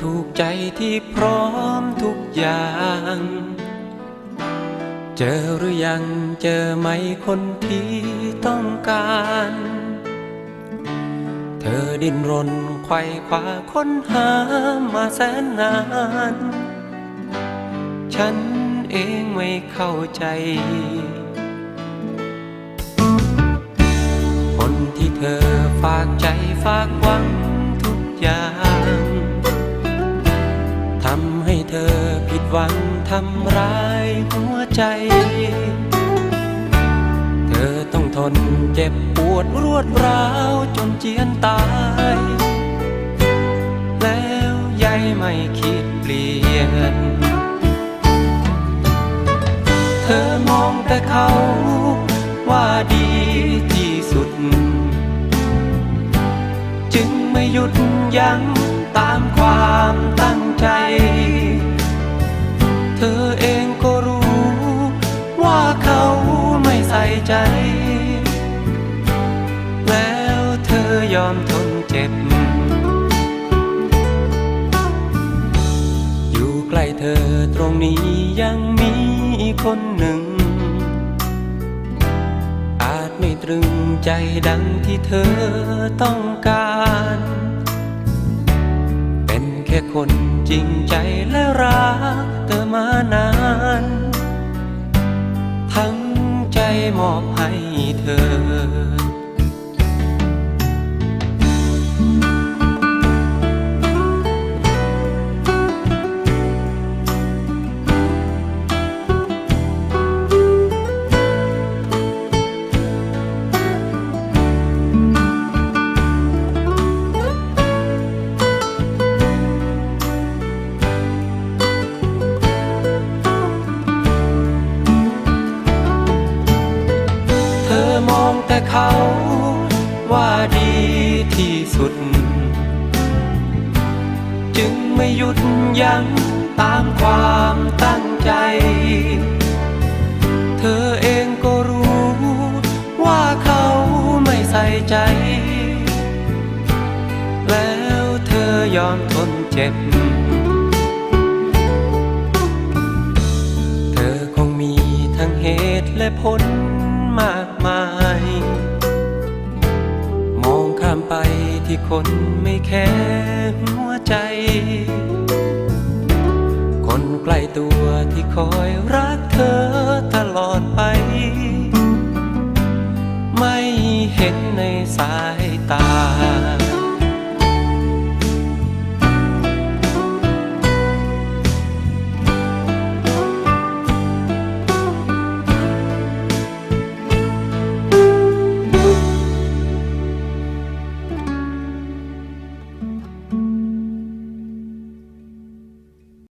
ถูกใจที่พร้อมทุกอย่าง เจอหรือยังเจอไหมคนที่ต้องการ เธอดิ้นรนไขว่คว้าค้นหามาแสนนาน ฉันเองไม่เข้าใจ คนที่เธอฝากใจฝากหวัง ทำร้ายหัวใจ เธอต้องทนเจ็บปวดรวดร้าวจนเจียนตาย แล้วยายไม่คิดเปลี่ยน เธอมองแต่เขาว่าดีที่สุด จึงไม่หยุดยั้งตามความ ยอมทนเจ็บ อยู่ใกล้เธอตรงนี้ยังมีคนหนึ่ง อาจไม่ตรึงใจดังที่เธอต้องการ เป็นแค่คนจริงใจและรักเธอมานาน ทั้งใจมอบให้เธอ เขาว่าดีที่สุด จึงไม่หยุดยั้งตามความตั้งใจ เธอเองก็รู้ว่าเขาไม่ใส่ใจ แล้วเธอยอมทนเจ็บเธอคงมีทั้งเหตุและผลมากมาย ข้ามไปที่คนไม่แค่หัวใจ คนใกล้ตัวที่คอยรักเธอ